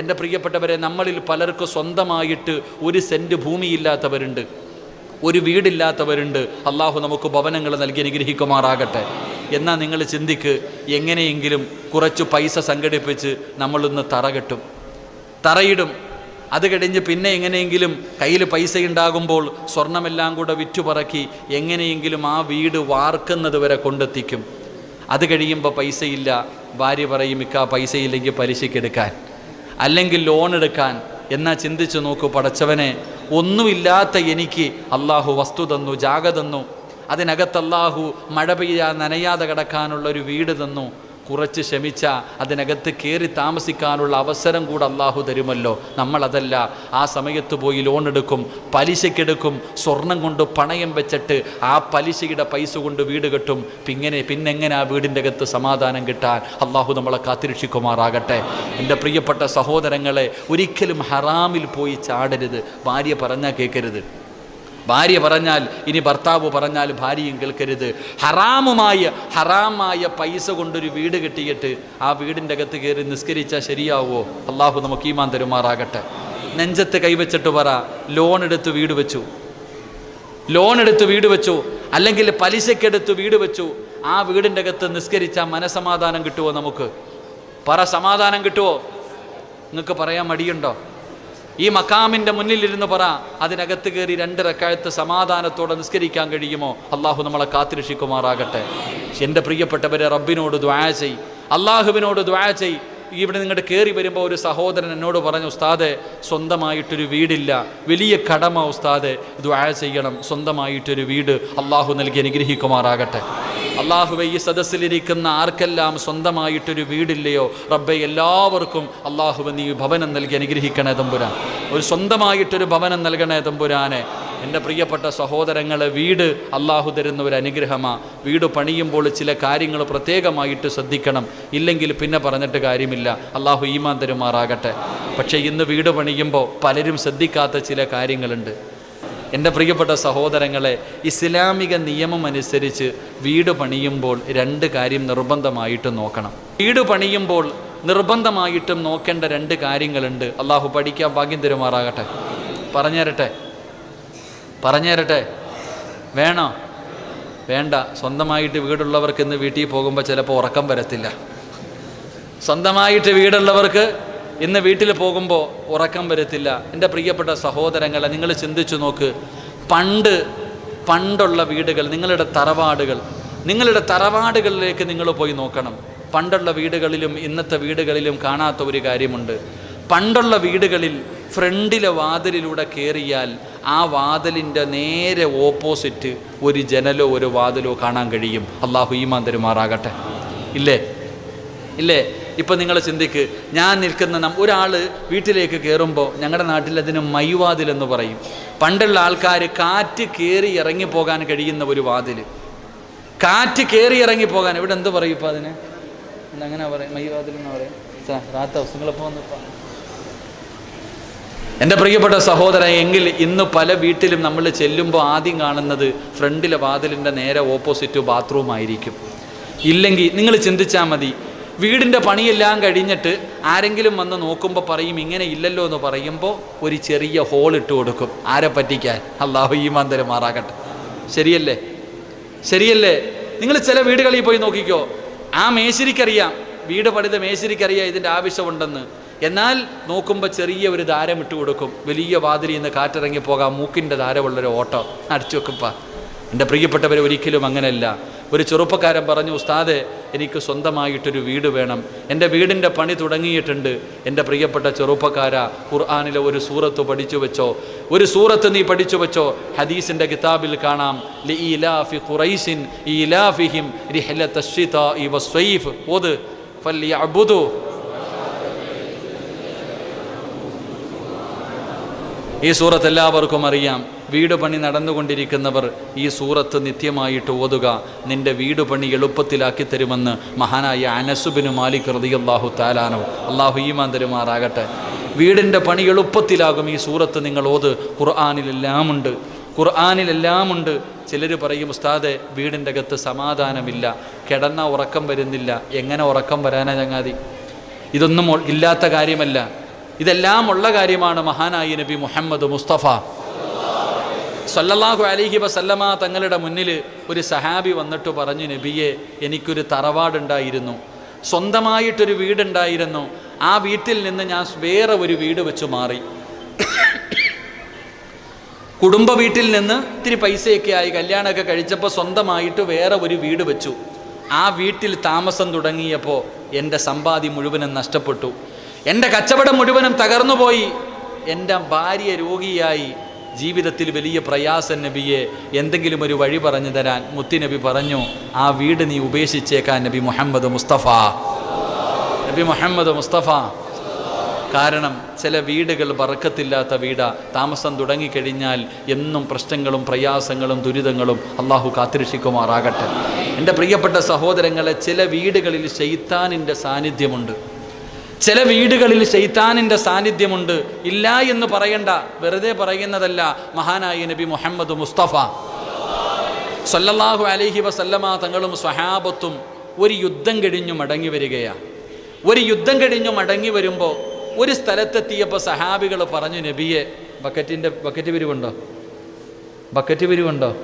എന്റെ പ്രിയപ്പെട്ടവരെ നമ്മളിൽ പലർക്ക് സ്വന്തമായിട്ട് ഒരു സെന്റ് ഭൂമിയില്ലാത്തവരുണ്ട് ഒരു വീടില്ലാത്തവരുണ്ട്. അള്ളാഹു നമുക്ക് ഭവനങ്ങൾ നൽകി അനുഗ്രഹിക്കുമാറാകട്ടെ. എന്നാൽ നിങ്ങൾ ചിന്തിക്ക് എങ്ങനെയെങ്കിലും കുറച്ച് പൈസ സംഘടിപ്പിച്ച് നമ്മളൊന്ന് തറ കെട്ടും തറയിടും. അത് കഴിഞ്ഞ് പിന്നെ എങ്ങനെയെങ്കിലും കയ്യിൽ പൈസ ഉണ്ടാകുമ്പോൾ സ്വർണമെല്ലാം കൂടെ വിറ്റുപറക്കി എങ്ങനെയെങ്കിലും ആ വീട് വാർക്കുന്നത് വരെ കൊണ്ടെത്തിക്കും. അത് കഴിയുമ്പോൾ പൈസയില്ല. ഭാര്യ പറയും ഇക്ക പൈസയില്ലെങ്കിൽ പലിശയ്ക്കെടുക്കാൻ അല്ലെങ്കിൽ ലോൺ എടുക്കാൻ. എന്നാ ചിന്തിച്ചു നോക്കൂ പടച്ചവനെ. ഒന്നുമില്ലാത്ത എനിക്ക് അള്ളാഹു വസ്തു തന്നു ജാഗ തന്നു. അതിനകത്ത് അള്ളാഹു മഴ പെയ്യാ നനയാതെ കിടക്കാനുള്ള ഒരു വീട് തന്നു. കുറച്ച് ക്ഷമിച്ച അതിനകത്ത് കയറി താമസിക്കാനുള്ള അവസരം കൂടെ അള്ളാഹു തരുമല്ലോ. നമ്മളതല്ല. ആ സമയത്ത് പോയി ലോൺ എടുക്കും പലിശയ്ക്കെടുക്കും സ്വർണം കൊണ്ട് പണയം വെച്ചിട്ട് ആ പലിശയുടെ പൈസ കൊണ്ട് വീട് കെട്ടും. പിന്നെ പിന്നെങ്ങനെ ആ വീടിന്റെ അകത്ത് സമാധാനം കിട്ടാൻ? അള്ളാഹു നമ്മളെ കാത്തിരക്ഷിക്കുമാറാകട്ടെ. എന്റെ പ്രിയപ്പെട്ട സഹോദരങ്ങളെ ഒരിക്കലും ഹറാമിൽ പോയി ചാടരുത്. ഭാര്യ പറഞ്ഞാൽ കേൾക്കരുത് ഭാര്യ പറഞ്ഞാൽ ഇനി ഭർത്താവ് പറഞ്ഞാൽ ഭാര്യയും കേൾക്കരുത്. ഹറാമുമായ ഹറാമായ പൈസ കൊണ്ടൊരു വീട് കെട്ടിയിട്ട് ആ വീടിന്റെ അകത്ത് കയറി നിസ്കരിച്ചാൽ ശരിയാവോ? അള്ളാഹു നമുക്ക് ഈമാൻ തരുമാറാകട്ടെ. നെഞ്ചത്ത് കൈവച്ചിട്ട് പറ ലോൺ എടുത്ത് വീട് വെച്ചു. ലോൺ എടുത്ത് വീട് വെച്ചു. അല്ലെങ്കിൽ പലിശക്കെടുത്ത് വീട് വെച്ചു. ആ വീടിന്റെ അകത്ത് നിസ്കരിച്ചാൽ മനസമാധാനം കിട്ടുമോ നമുക്ക്? പറ സമാധാനം കിട്ടുമോ നിങ്ങൾക്ക് പറയാൻ മടിയുണ്ടോ? ഈ മക്കാമിന്റെ മുന്നിലിരുന്ന് പറ അതിനകത്ത് കയറി രണ്ട് റക്കായത്ത് സമാധാനത്തോടെ നിസ്കരിക്കാൻ കഴിയുമോ? അള്ളാഹു നമ്മളെ കാത്തിരക്ഷിക്കുമാറാകട്ടെ. എന്റെ പ്രിയപ്പെട്ടവരെ റബ്ബിനോട് ദ്വായ ചെയ് അള്ളാഹുവിനോട് ദ്വായ ചെയ് ഇവിടെ നിങ്ങളുടെ കയറി വരുമ്പോൾ ഒരു സഹോദരൻ എന്നോട് പറഞ്ഞു ഉസ്താദെ സ്വന്തമായിട്ടൊരു വീടില്ല. വലിയ കടമ ഉസ്താദെ ദ്വായ ചെയ്യണം. സ്വന്തമായിട്ടൊരു വീട് അള്ളാഹു നൽകി അനുഗ്രഹിക്കുമാറാകട്ടെ. അള്ളാഹുവെ ഈ സദസ്സിലിരിക്കുന്ന ആർക്കെല്ലാം സ്വന്തമായിട്ടൊരു വീടില്ലയോ? റബ്ബെ എല്ലാവർക്കും അള്ളാഹുവെ നീ ഭവനം നൽകി അനുഗ്രഹിക്കണേ തമ്പുരാൻ. ഒരു സ്വന്തമായിട്ടൊരു ഭവനം നൽകണേ തമ്പുരാനെ. എന്റെ പ്രിയപ്പെട്ട സഹോദരങ്ങളെ വീട് അള്ളാഹു തരുന്ന ഒരു അനുഗ്രഹമാണ് വീട് പണിയുമ്പോൾ ചില കാര്യങ്ങൾ പ്രത്യേകമായിട്ട് ശ്രദ്ധിക്കണം. ഇല്ലെങ്കിൽ പിന്നെ പറഞ്ഞിട്ട് കാര്യമില്ല. അള്ളാഹു ഈമാൻ തരുമാറാകട്ടെ. പക്ഷേ ഇന്ന് വീട് പണിയുമ്പോൾ പലരും ശ്രദ്ധിക്കാത്ത ചില കാര്യങ്ങളുണ്ട്. എന്റെ പ്രിയപ്പെട്ട സഹോദരങ്ങളെ ഇസ്ലാമിക നിയമം അനുസരിച്ച് വീട് പണിയുമ്പോൾ രണ്ട് കാര്യം നിർബന്ധമായിട്ട് നോക്കണം. വീട് പണിയുമ്പോൾ നിർബന്ധമായിട്ടും നോക്കേണ്ട രണ്ട് കാര്യങ്ങളുണ്ട്. അള്ളാഹു പഠിക്കാൻ ഭാഗ്യം തരുമാറാകട്ടെ. പറഞ്ഞേരട്ടെ പറഞ്ഞേരട്ടെ വേണോ? വേണ്ട. സ്വന്തമായിട്ട് വീടുള്ളവർക്ക് ഇന്ന് വീട്ടിൽ പോകുമ്പോൾ ചിലപ്പോൾ ഉറക്കം വരത്തില്ല. സ്വന്തമായിട്ട് വീടുള്ളവർക്ക് ഇന്ന് വീട്ടിൽ പോകുമ്പോൾ ഉറക്കം വരത്തില്ല. എന്റെ പ്രിയപ്പെട്ട സഹോദരങ്ങളെ നിങ്ങൾ ചിന്തിച്ചു നോക്ക്. പണ്ട് പണ്ടുള്ള വീടുകൾ നിങ്ങളുടെ തറവാടുകൾ നിങ്ങളുടെ തറവാടുകളിലേക്ക് നിങ്ങൾ പോയി നോക്കണം. പണ്ടുള്ള വീടുകളിലും ഇന്നത്തെ വീടുകളിലും കാണാത്ത ഒരു കാര്യമുണ്ട്. പണ്ടുള്ള വീടുകളിൽ ഫ്രണ്ടിലെ വാതിലിലൂടെ കയറിയാൽ ആ വാതിലിന്റെ നേരെ ഓപ്പോസിറ്റ് ഒരു ജനലോ ഒരു വാതിലോ കാണാൻ കഴിയും. അള്ളാഹു ഈമാൻ തരുമാറാകട്ടെ. ഇല്ലേ? ഇല്ലേ? ഇപ്പം നിങ്ങൾ ചിന്തിക്ക് ഞാൻ നിൽക്കുന്ന നം ഒരാൾ വീട്ടിലേക്ക് കയറുമ്പോൾ ഞങ്ങളുടെ നാട്ടിൽ അതിന് മൈവാതിൽ എന്ന് പറയും. പണ്ടുള്ള ആൾക്കാർ കാറ്റ് കയറി ഇറങ്ങിപ്പോകാൻ കഴിയുന്ന ഒരു വാതിൽ കാറ്റ് കയറി ഇറങ്ങിപ്പോകാൻ ഇവിടെ എന്ത് പറയും ഇപ്പം അതിന്? അങ്ങനെ പറയും? മൈവാതിൽ എന്ന് പറയും. റാത്ത വന്നിപ്പോൾ എന്റെ പ്രിയപ്പെട്ട സഹോദരൻ എങ്കിൽ ഇന്ന് പല വീട്ടിലും നമ്മൾ ചെല്ലുമ്പോൾ ആദ്യം കാണുന്നത് ഫ്രണ്ടിലെ വാതിലിന്റെ നേരെ ഓപ്പോസിറ്റ് ബാത്റൂം ആയിരിക്കും. ഇല്ലെങ്കിൽ നിങ്ങൾ ചിന്തിച്ചാൽ മതി വീടിന്റെ പണിയെല്ലാം കഴിഞ്ഞിട്ട് ആരെങ്കിലും വന്ന് നോക്കുമ്പോൾ പറയും ഇങ്ങനെ ഇല്ലല്ലോ എന്ന് പറയുമ്പോൾ ഒരു ചെറിയ ഹോൾ ഇട്ട് കൊടുക്കും. ആരെ പറ്റിക്കാൻ? അള്ളാഹു ഈ മാന്തരമാറാകട്ടെ ശരിയല്ലേ? ശരിയല്ലേ? നിങ്ങൾ ചില വീടുകളിൽ പോയി നോക്കിക്കോ. ആ മേശരിക്കറിയാം. വീട് പണിത മേശരിക്കറിയാം ഇതിന്റെ ആവശ്യമുണ്ടെന്ന്. എന്നാൽ നോക്കുമ്പോൾ ചെറിയ ഒരു ദാരം ഇട്ട് കൊടുക്കും. വലിയ വാതിലിൽ നിന്ന് കാറ്റിറങ്ങി പോകാം. മൂക്കിന്റെ ദാരമുള്ളൊരു ഓട്ടോ. അടിച്ചു വെക്കുപ്പ. എന്റെ പ്രിയപ്പെട്ടവരെ ഒരിക്കലും അങ്ങനെയല്ല ഒരു ചെറുപ്പക്കാരൻ പറഞ്ഞു ഉസ്താദെ എനിക്ക് സ്വന്തമായിട്ടൊരു വീട് വേണം. എന്റെ വീടിന്റെ പണി തുടങ്ങിയിട്ടുണ്ട്. എന്റെ പ്രിയപ്പെട്ട ചെറുപ്പക്കാര ഖുർആാനിലെ ഒരു സൂറത്ത് പഠിച്ചു വെച്ചോ. ഒരു സൂറത്ത് നീ പഠിച്ചു വെച്ചോ. ഹദീസിന്റെ കിതാബിൽ കാണാം. ലി ഇലാഫി ഖുറൈസിൻ ഇലാഫിഹിം വസ്വൈഫ് ഈ സൂറത്ത് എല്ലാവർക്കും അറിയാം. വീട് പണി നടന്നുകൊണ്ടിരിക്കുന്നവർ ഈ സൂറത്ത് നിത്യമായിട്ട് ഓതുക. നിന്റെ വീട് പണി എളുപ്പത്തിലാക്കി തരുമെന്ന് മഹാനായ അനസുബിന് മാലിക് റതിയല്ലാഹു താലാനോ അള്ളാഹു ഈമാൻ തരുമാറാകട്ടെ. വീടിന്റെ പണി എളുപ്പത്തിലാകും ഈ സൂറത്ത് നിങ്ങൾ ഓത്. ഖുർആാനിലെല്ലാമുണ്ട്. ഖുർആാനിലെല്ലാമുണ്ട്. ചിലർ പറയും ഉസ്താദെ വീടിന്റെ അകത്ത് സമാധാനമില്ല. കിടന്ന ഉറക്കം വരുന്നില്ല. എങ്ങനെ ഉറക്കം വരാനാ ചങ്ങാതി? ഇതൊന്നും ഇല്ലാത്ത കാര്യമല്ല. ഇതെല്ലാം ഉള്ള കാര്യമാണ് മഹാനായി നബി മുഹമ്മദ് മുസ്തഫ. സല്ലല്ലാഹു അലൈഹി വസല്ലമ തങ്ങളുടെ മുന്നിൽ ഒരു സഹാബി വന്നിട്ട് പറഞ്ഞു നബിയെ എനിക്കൊരു തറവാടുണ്ടായിരുന്നു. സ്വന്തമായിട്ടൊരു വീടുണ്ടായിരുന്നു. ആ വീട്ടിൽ നിന്ന് ഞാൻ വേറെ ഒരു വീട് വെച്ച് മാറി. കുടുംബ വീട്ടിൽ നിന്ന് ഇത്തിരി പൈസയൊക്കെ ആയി കല്യാണമൊക്കെ കഴിച്ചപ്പോൾ സ്വന്തമായിട്ട് വേറെ ഒരു വീട് വെച്ചു. ആ വീട്ടിൽ താമസം തുടങ്ങിയപ്പോൾ എന്റെ സമ്പാദ്യം മുഴുവനും നഷ്ടപ്പെട്ടു. എന്റെ കച്ചവടം മുഴുവനും തകർന്നുപോയി. എന്റെ ഭാര്യ രോഗിയായി. ജീവിതത്തിൽ വലിയ പ്രയാസം നബിയെ എന്തെങ്കിലും ഒരു വഴി പറഞ്ഞു തരാൻ മുത്തിനബി പറഞ്ഞു ആ വീട് നീ ഉപേക്ഷിച്ചേക്കാൻ നബി മുഹമ്മദ് മുസ്തഫ. നബി മുഹമ്മദ് മുസ്തഫ. കാരണം ചില വീടുകൾ വറക്കത്തില്ലാത്ത വീടാ. താമസം തുടങ്ങിക്കഴിഞ്ഞാൽ എന്നും പ്രശ്നങ്ങളും പ്രയാസങ്ങളും ദുരിതങ്ങളും അള്ളാഹു കാത്തിരക്ഷിക്കുമാറാകട്ടെ. എന്റെ പ്രിയപ്പെട്ട സഹോദരങ്ങളെ ചില വീടുകളിൽ ശൈത്താനിന്റെ സാന്നിധ്യമുണ്ട്. ചില വീടുകളിൽ ശൈത്താനിന്റെ സാന്നിധ്യമുണ്ട്. ഇല്ല എന്ന് പറയണ്ട. വെറുതെ പറയുന്നതല്ല. മഹാനായി നബി മുഹമ്മദ് മുസ്തഫ. സല്ലല്ലാഹു അലഹി വസല്ലമ തങ്ങളും സ്വഹാബത്തും ഒരു യുദ്ധം കഴിഞ്ഞു മടങ്ങി വരികയാണ് ഒരു യുദ്ധം കഴിഞ്ഞു മടങ്ങി വരുമ്പോൾ ഒരു സ്ഥലത്തെത്തിയപ്പോൾ സഹാബികൾ പറഞ്ഞു നബിയെ ബക്കറ്റിന്റെ ബക്കറ്റ് പിരിവുണ്ടോ? ബക്കറ്റ് പിരിവുണ്ടോ?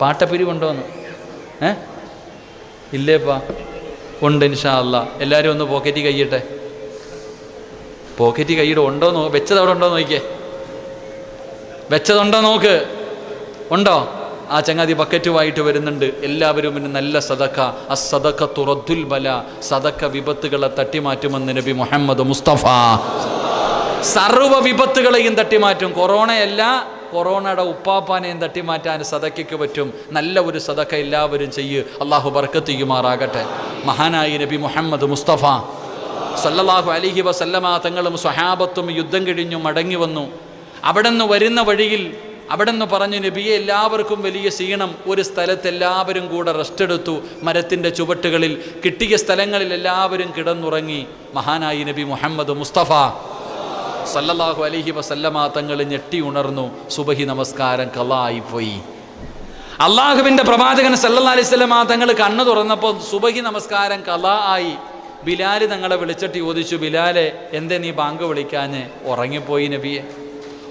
പാട്ടപ്പിരിവുണ്ടോ എന്ന്? ഏ? ഇല്ലേപ്പാ. ഉണ്ട് ഇൻഷാ അല്ല. എല്ലാവരും ഒന്ന് പോക്കറ്റ് കൈയിട്ടെ. പോക്കറ്റ് കൈയുടെ ഉണ്ടോ നോ വെച്ചത് അവിടെ ഉണ്ടോ നോക്കിയേ വെച്ചതുണ്ടോ നോക്ക്. ഉണ്ടോ? ആ ചങ്ങാതി ബക്കറ്റുമായിട്ട് വരുന്നുണ്ട്. എല്ലാവരും പിന്നെ നല്ല സദക്ക. ആ സദക്ക തുറദ്ദുൽ ബല. സദക്ക വിപത്തുകളെ തട്ടിമാറ്റുമെന്ന് നബി മുഹമ്മദ് മുസ്തഫ. സർവ വിപത്തുകളെയും തട്ടിമാറ്റും. കൊറോണയല്ല കൊറോണയുടെ ഉപ്പാപ്പാനെയും തട്ടിമാറ്റാൻ സദക്കയ്ക്ക് പറ്റും. നല്ല ഒരു സദക്ക എല്ലാവരും ചെയ്യ്. അള്ളാഹു ബർക്കത്ത് മഹാനായി നബി മുഹമ്മദ് മുസ്തഫ. സല്ലല്ലാഹു അലിഹി വസല്ലമ തങ്ങളും സ്വഹാബത്തും യുദ്ധം കഴിഞ്ഞു മടങ്ങി വന്നു. അവിടെ നിന്ന് വരുന്ന വഴിയിൽ അവിടെ നിന്ന് പറഞ്ഞു നബിയെ എല്ലാവർക്കും വലിയ ക്ഷീണം. ഒരു സ്ഥലത്ത് എല്ലാവരും കൂടെ റെസ്റ്റ് എടുത്തു. മരത്തിന്റെ ചുവട്ടുകളിൽ കിട്ടിയ സ്ഥലങ്ങളിൽ എല്ലാവരും കിടന്നുറങ്ങി. മഹാനായി നബി മുഹമ്മദ് മുസ്തഫ. സല്ലല്ലാഹു അലൈഹി വസല്ലമ തങ്ങൾ ഞെട്ടി ഉണർന്നു. സുബഹി നമസ്കാരം കലായിപ്പോയി അള്ളാഹുവിന്റെ പ്രവാചകൻ സല്ലല്ലാ അലൈഹി സ്വലമാ തങ്ങൾ കണ്ണു തുറന്നപ്പോൾ സുബഹി നമസ്കാരം കലാ ആയി. ബിലാൽ തങ്ങളെ വിളിച്ചിട്ട് ചോദിച്ചു ബിലാലെ എന്തേ നീ ബാങ്ക് വിളിക്കാഞ്ഞ്? ഉറങ്ങിപ്പോയി നബിയെ.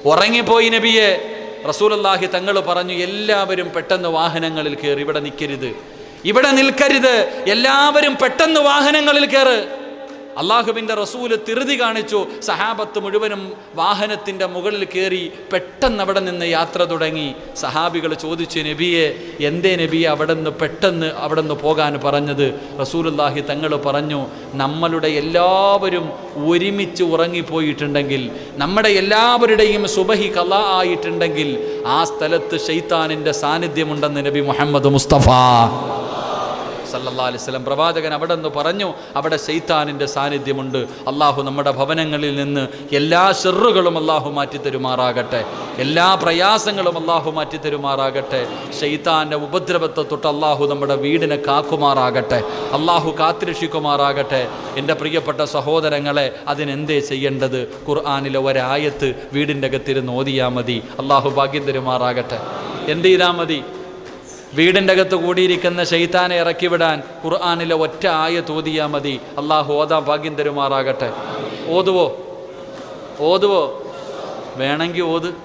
ഉറങ്ങിപ്പോയി നബിയെ. റസൂലല്ലാഹി തങ്ങൾ പറഞ്ഞു എല്ലാവരും പെട്ടെന്ന് വാഹനങ്ങളിൽ കയറി ഇവിടെ നിൽക്കരുത് ഇവിടെ നിൽക്കരുത്. എല്ലാവരും പെട്ടെന്ന് വാഹനങ്ങളിൽ കയറ് അള്ളാഹുവിന്റെ റസൂൽ തിരുതി കാണിച്ചു. സഹാബത്ത് മുഴുവനും വാഹനത്തിന്റെ മുകളിൽ കയറി പെട്ടെന്ന് അവിടെ നിന്ന് യാത്ര തുടങ്ങി. സഹാബികൾ ചോദിച്ചു നബിയെ എന്തേ നബിയെ അവിടെ നിന്ന് പെട്ടെന്ന് അവിടെ നിന്ന് പോകാൻ പറഞ്ഞത്? റസൂലുല്ലാഹി തങ്ങൾ പറഞ്ഞു നമ്മളുടെ എല്ലാവരും ഒരുമിച്ച് ഉറങ്ങിപ്പോയിട്ടുണ്ടെങ്കിൽ നമ്മുടെ എല്ലാവരുടെയും സുബഹി കല ആയിട്ടുണ്ടെങ്കിൽ ആ സ്ഥലത്ത് ഷെയ്ത്താനിന്റെ സാന്നിധ്യമുണ്ടെന്ന് നബി മുഹമ്മദ് മുസ്തഫ. സല്ലല്ലാ അലൈഹി സ്വലം പ്രവാചകൻ അവിടെ നിന്ന് പറഞ്ഞു അവിടെ ശൈത്താനിന്റെ സാന്നിധ്യമുണ്ട്. അള്ളാഹു നമ്മുടെ ഭവനങ്ങളിൽ നിന്ന് എല്ലാ ഷെറുകളും അള്ളാഹു മാറ്റിത്തരുമാറാകട്ടെ എല്ലാ പ്രയാസങ്ങളും അള്ളാഹു മാറ്റിത്തരുമാറാകട്ടെ ഷെയ്ത്താന്റെ ഉപദ്രവത്തെ തൊട്ട് അള്ളാഹു നമ്മുടെ വീടിനെ കാക്കുമാറാകട്ടെ. അള്ളാഹു കാത്തിരക്ഷിക്കുമാറാകട്ടെ. എന്റെ പ്രിയപ്പെട്ട സഹോദരങ്ങളെ അതിനെന്തേ ചെയ്യേണ്ടത്? ഖുർആാനിലെ ഒരായത്ത് വീടിന്റെ അകത്തിരുന്ന് ഓതിയാൽ മതി. അള്ളാഹു ഭാഗ്യം തരുമാറാകട്ടെ. എന്ത് ചെയ്താൽ മതി? വീടിന്റെ അകത്ത് കൂടിയിരിക്കുന്ന ഷെയ്ത്താനെ ഇറക്കിവിടാൻ ഖുർആാനിലെ ഒറ്റ ആയ തോതിയാൽ മതി. അള്ളാഹു ഓതാ ഭാഗ്യം തരുമാറാകട്ടെ. ഓതുവോ? ഓതുവോ? വേണമെങ്കിൽ ഓത്.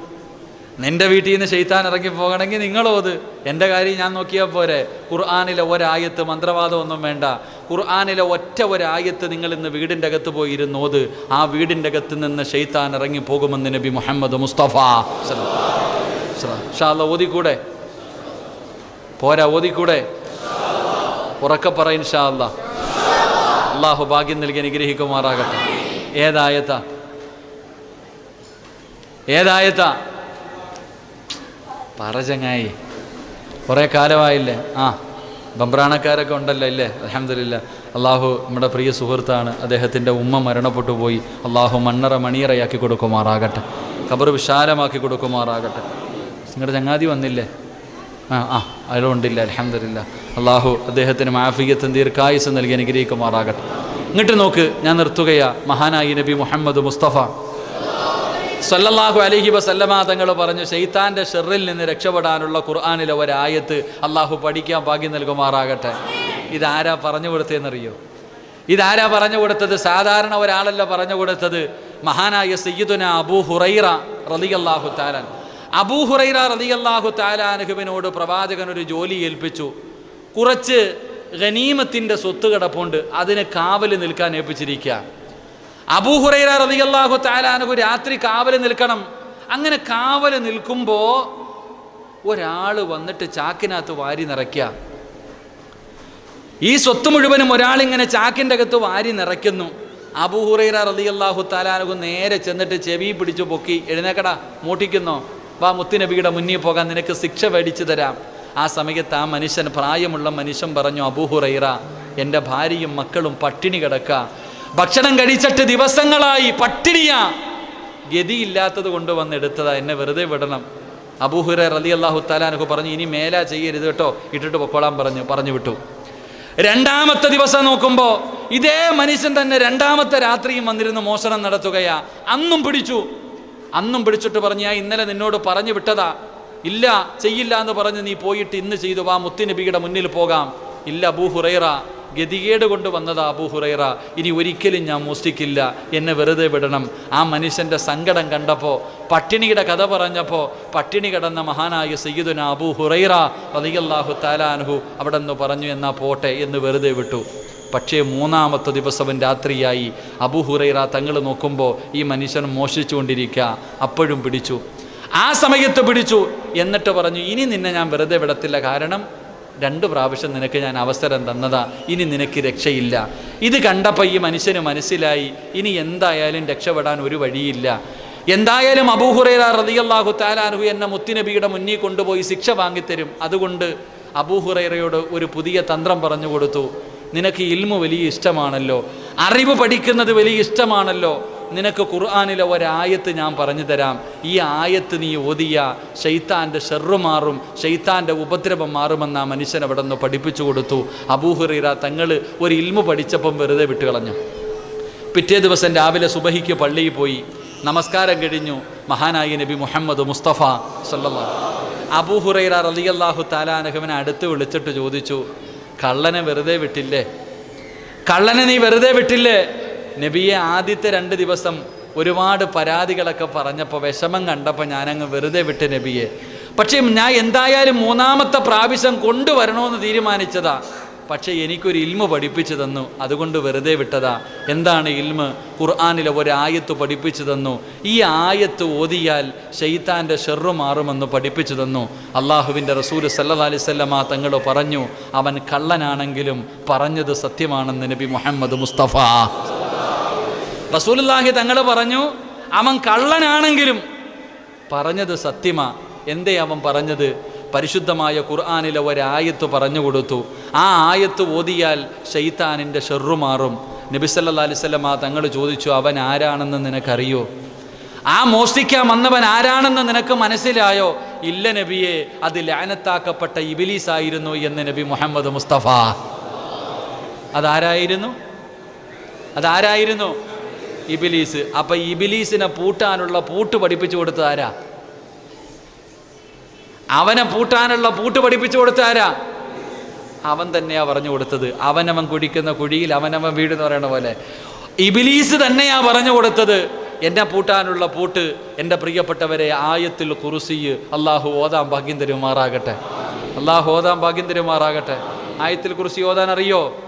നിന്റെ വീട്ടിൽ നിന്ന് ഷെയ്ത്താൻ ഇറങ്ങി പോകണമെങ്കിൽ നിങ്ങൾ ഓത്. എന്റെ കാര്യം ഞാൻ നോക്കിയാൽ പോരെ. ഖുർആാനിലെ ഒരായത്ത് മന്ത്രവാദമൊന്നും വേണ്ട. ഖുർആാനിലെ ഒറ്റ ഒരായത്ത് നിങ്ങൾ ഇന്ന് വീടിന്റെ അകത്ത് പോയി ഇരുന്ന് ഓത്. ആ വീടിന്റെ അകത്ത് നിന്ന് ശൈത്താൻ ഇറങ്ങി പോകുമെന്ന് നബി മുഹമ്മദ് മുസ്തഫ. ഷാ ഓതിക്കൂടെ? പോരാ ഓതിക്കൂടെ? ഉറക്കെ പറ ഇൻഷാ അല്ലാ. അള്ളാഹു ഭാഗ്യം നൽകി അനുഗ്രഹിക്കുമാറാകട്ടെ. ഏതായത്ത? ഏതായത്ത? പറ ചങ്ങായി. കുറേ കാലമായില്ലേ? ആ ബംബ്രാണക്കാരൊക്കെ ഉണ്ടല്ലോ ഇല്ലേ? അലഹമില്ല അള്ളാഹു നമ്മുടെ പ്രിയ സുഹൃത്താണ്. അദ്ദേഹത്തിന്റെ ഉമ്മ മരണപ്പെട്ടു പോയി. അള്ളാഹു മണ്ണറ മണിയറയാക്കി കൊടുക്കുമാറാകട്ടെ. ഖബർ വിശാലമാക്കി കൊടുക്കുമാറാകട്ടെ. നിങ്ങളുടെ ചങ്ങാതി വന്നില്ലേ? ആ അതിലുണ്ടില്ല അലഹമില്ല അള്ളാഹു അദ്ദേഹത്തിന് മാഫിയത്തും ദീർഘായുസ് നൽകി അനുഗ്രഹിക്കുമാറാകട്ടെ. ഇങ്ങോട്ട് നോക്ക് ഞാൻ നിർത്തുകയാ. മഹാനായി നബി മുഹമ്മദ് മുസ്തഫ. സല്ലല്ലാഹു അലഹി വസല്ലമ തങ്ങൾ പറഞ്ഞു ഷെയ്ത്താന്റെ ഷെറിൽ നിന്ന് രക്ഷപ്പെടാനുള്ള ഖുർആാനിലെ ഒരായത്ത് അള്ളാഹു പഠിക്കാൻ ഭാഗ്യം നൽകുമാറാകട്ടെ. ഇതാരാ പറഞ്ഞു കൊടുത്തതെന്നറിയോ? ഇതാരാ പറഞ്ഞു കൊടുത്തത്? സാധാരണ ഒരാളല്ല പറഞ്ഞു കൊടുത്തത് മഹാനായ സയ്യിദുന അബൂ ഹുറൈറ റളിയല്ലാഹു താലാൻ അബൂ ഹുറൈറ റളിയല്ലാഹു താലാനുഹുവിനോട് പ്രവാചകൻ ഒരു ജോലി ഏൽപ്പിച്ചു. കുറച്ച് ഗനീമത്തിന്റെ സ്വത്ത് കിടപ്പുണ്ട്. അതിന് കാവൽ നിൽക്കാൻ ഏൽപ്പിച്ചിരിക്കുക. അബൂ ഹുറൈറ റളിയല്ലാഹു താലാനുഹു രാത്രി കാവൽ നിൽക്കണം. അങ്ങനെ കാവൽ നിൽക്കുമ്പോൾ ഒരാൾ വന്നിട്ട് ചാക്കിനകത്ത് വാരി നിറയ്ക്കുക. ഈ സ്വത്ത് മുഴുവനും ഒരാളിങ്ങനെ ചാക്കിന്റെ അകത്ത് വാരി നിറയ്ക്കുന്നു. അബൂഹുറൈറ റളിയല്ലാഹു താലാനഹു നേരെ ചെന്നിട്ട് ചെവി പിടിച്ചു പൊക്കി എഴുന്നേക്കടാ മൂട്ടിക്കുന്നോ? വാ മുത്തുനബിയുടെ മുന്നിൽ പോകാൻ നിനക്ക് ശിക്ഷ മേടിച്ചു തരാം. ആ സമയത്ത് ആ മനുഷ്യൻ പ്രായമുള്ള മനുഷ്യൻ പറഞ്ഞു അബൂഹുറൈറ എന്റെ ഭാര്യയും മക്കളും പട്ടിണി കിടക്ക. ഭക്ഷണം കഴിച്ചിട്ട് ദിവസങ്ങളായി പട്ടിണിയാ. ഗതിയില്ലാത്തത് കൊണ്ട് വന്ന് എടുത്തതാ എന്നെ വെറുതെ വിടണം. അബൂഹുര റലി അള്ളാഹു താലാനൊക്കെ പറഞ്ഞു ഇനി മേലാ ചെയ്യരുത് കേട്ടോ. ഇട്ടിട്ട് പൊക്കോളാൻ പറഞ്ഞു പറഞ്ഞു വിട്ടു. രണ്ടാമത്തെ ദിവസം നോക്കുമ്പോൾ ഇതേ മനുഷ്യൻ തന്നെ രണ്ടാമത്തെ രാത്രിയും വന്നിരുന്ന് മോഷണം നടത്തുകയാ. അന്നും പിടിച്ചു. അന്നും പിടിച്ചിട്ട് പറഞ്ഞ ഇന്നലെ നിന്നോട് പറഞ്ഞു വിട്ടതാ. ഇല്ല ചെയ്യില്ല എന്ന് പറഞ്ഞ് നീ പോയിട്ട് ഇന്ന് ചെയ്തു. വാ മുത്തുനബിയുടെ മുന്നിൽ പോകാം. ഇല്ല അബൂ ഹുറൈറ. ഗതികേട് കൊണ്ട് വന്നതാ അബൂ ഹുറൈറ. ഇനി ഒരിക്കലും ഞാൻ മോഷ്ടിക്കില്ല. എന്നെ വെറുതെ വിടണം. ആ മനുഷ്യന്റെ സങ്കടം കണ്ടപ്പോൾ പട്ടിണിയുടെ കഥ പറഞ്ഞപ്പോൾ പട്ടിണി കിടന്ന മഹാനായ സയ്യിദുന അബൂ ഹുറൈറ റളിയല്ലാഹു താലാൻഹു അവിടെ നിന്ന് പറഞ്ഞു എന്നാ പോട്ടെ എന്ന് വെറുതെ വിട്ടു. പക്ഷേ മൂന്നാമത്തെ ദിവസം രാത്രിയായി. അബുഹുറൈറ തങ്ങൾ നോക്കുമ്പോൾ ഈ മനുഷ്യൻ മോഷിച്ചുകൊണ്ടിരിക്കുക അപ്പോഴും പിടിച്ചു. ആ സമയത്ത് പിടിച്ചു. എന്നിട്ട് പറഞ്ഞു ഇനി നിന്നെ ഞാൻ വെറുതെ വിടത്തില്ല. കാരണം രണ്ട് പ്രാവശ്യം നിനക്ക് ഞാൻ അവസരം തന്നതാ. ഇനി നിനക്ക് രക്ഷയില്ല. ഇത് കണ്ടപ്പോൾ ഈ മനുഷ്യന് മനസ്സിലായി. ഇനി എന്തായാലും രക്ഷപ്പെടാൻ ഒരു വഴിയില്ല. എന്തായാലും അബൂഹുറൈറ റളിയല്ലാഹു താലാർഹു എന്നെ മുത്തിനബിയുടെ മുന്നിൽ കൊണ്ടുപോയി ശിക്ഷ വാങ്ങിത്തരും. അതുകൊണ്ട് അബൂഹുറൈറയോട് ഒരു പുതിയ തന്ത്രം പറഞ്ഞു കൊടുത്തു. നിനക്ക് ഇൽമു വലിയ ഇഷ്ടമാണല്ലോ. അറിവ് പഠിക്കുന്നത് വലിയ ഇഷ്ടമാണല്ലോ. നിനക്ക് ഖുർആാനിലെ ഒരായത്ത് ഞാൻ പറഞ്ഞു തരാം. ഈ ആയത്ത് നീ ഓതിയ ഷെയ്ത്താന്റെ ഷെറു മാറും ഷെയ്ത്താന്റെ ഉപദ്രവം മാറുമെന്ന് ആ മനുഷ്യൻ അവിടെ നിന്ന് പഠിപ്പിച്ചു കൊടുത്തു. അബൂഹുറീറ തങ്ങൾ ഒരു ഇൽമു പഠിച്ചപ്പം വെറുതെ വിട്ടുകളഞ്ഞു. പിറ്റേ ദിവസം രാവിലെ സുബഹിക്ക് പള്ളിയിൽ പോയി. നമസ്കാരം കഴിഞ്ഞു. മഹാനായി നബി മുഹമ്മദ് മുസ്തഫ സല്ലല്ലാഹു അബൂഹുറൈറ റളിയല്ലാഹു താലാനഹുവിനെ അടുത്ത് വിളിച്ചിട്ട് ചോദിച്ചു കള്ളനെ വെറുതെ വിട്ടില്ലേ? കള്ളനെ നീ വെറുതെ വിട്ടില്ലേ? നബിയെ ആദ്യത്തെ രണ്ട് ദിവസം ഒരുപാട് പരാതികളൊക്കെ പറഞ്ഞപ്പോൾ വിഷമം കണ്ടപ്പോൾ ഞാനങ്ങ് വെറുതെ വിട്ട് നബിയെ. പക്ഷേ ഞാൻ എന്തായാലും മൂന്നാമത്തെ പ്രാവശ്യം കൊണ്ടുവരണമെന്ന് തീരുമാനിച്ചതാ. പക്ഷേ എനിക്കൊരു ഇൽമ പഠിപ്പിച്ചു തന്നു. അതുകൊണ്ട് വെറുതെ വിട്ടതാ. എന്താണ് ഇൽമ? ഖുർആാനിലെ ഒരായത്ത് പഠിപ്പിച്ചു തന്നു. ഈ ആയത്ത് ഓതിയാൽ ഷെയ്ത്താന്റെ ഷെറു മാറുമെന്ന് പഠിപ്പിച്ചു തന്നു. അള്ളാഹുവിന്റെ റസൂൽ സല്ലാ അലിസ്വല്ലമ തങ്ങൾ പറഞ്ഞു അവൻ കള്ളനാണെങ്കിലും പറഞ്ഞത് സത്യമാണെന്ന് നബി മുഹമ്മദ് മുസ്തഫ. റസൂലുല്ലാഹി തങ്ങൾ പറഞ്ഞു അവൻ കള്ളനാണെങ്കിലും പറഞ്ഞത് സത്യമാ. എന്തേ അവൻ പറഞ്ഞത്? പരിശുദ്ധമായ ഖുർആാനിലെ ഒരായത്ത് പറഞ്ഞു കൊടുത്തു. ആ ആയത്ത് ഓതിയാൽ ഷെയ്ത്താനിന്റെ ഷെറു മാറും. നബിസല്ലാ ആ തങ്ങൾ ചോദിച്ചു അവൻ ആരാണെന്ന് നിനക്കറിയോ? ആ മോഷ്ടിക്കാൻ വന്നവൻ ആരാണെന്ന് നിനക്ക് മനസ്സിലായോ? ഇല്ല നബിയെ അത് ലാനത്താക്കപ്പെട്ട ഇബിലീസ് ആയിരുന്നു എന്ന് നബി മുഹമ്മദ് മുസ്തഫ. അതാരായിരുന്നു? അതാരായിരുന്നു? ഇബിലീസ്. അപ്പൊ ഇബിലീസിനെ പൂട്ടാനുള്ള പൂട്ട് പഠിപ്പിച്ചു കൊടുത്തത് ആരാ? അവനെ പൂട്ടാനുള്ള പൂട്ട് പഠിപ്പിച്ചു കൊടുത്താരാ? അവൻ തന്നെയാ പറഞ്ഞു കൊടുത്തത്. അവനവൻ കുടിക്കുന്ന കുഴിയിൽ അവനവൻ വീട് എന്ന് പറയുന്ന പോലെ. ഇബിലീസ് തന്നെയാ പറഞ്ഞു കൊടുത്തത്. എന്നെ പൂട്ടാനുള്ള പൂട്ട് എന്റെ പ്രിയപ്പെട്ടവരെ ആയത്തിൽ കുറുസി അള്ളാഹു ഓതാം ഭാഗ്യം തരുമാറാകട്ടെ. അള്ളാഹു ഓതാം ഭാഗ്യം തരുമാറാകട്ടെ. ആയത്തിൽ കുറിച്ച് ഓതാൻ അറിയോ?